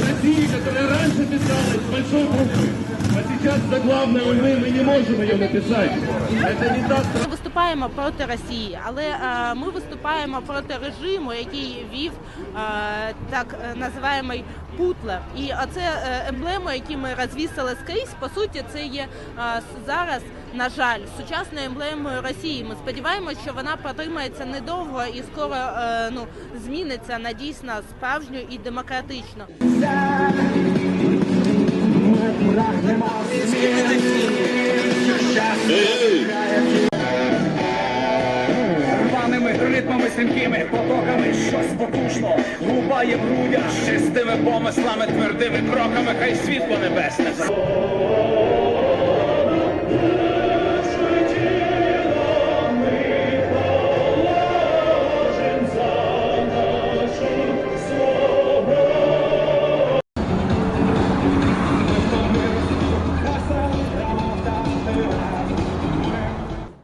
Россия, которая раньше писалось большой буквы, а сейчас заглавное «Львы» мы не можемо ее написать. Это не так. Ми виступаємо проти Росії, але е, ми виступаємо проти режиму, який вів е, так е, називаємий Путлер. І оце е, емблеми, які ми розвісили скрізь, по суті, це є е, зараз, на жаль, сучасною емблемою Росії. Ми сподіваємося, що вона протримається недовго і скоро е, ну зміниться на дійсно справжню і демократичну. Рваними ритмами, синкими потоками, щось потужно губає в грудях, чистими помислами, твердими кроками, хай світло небесне.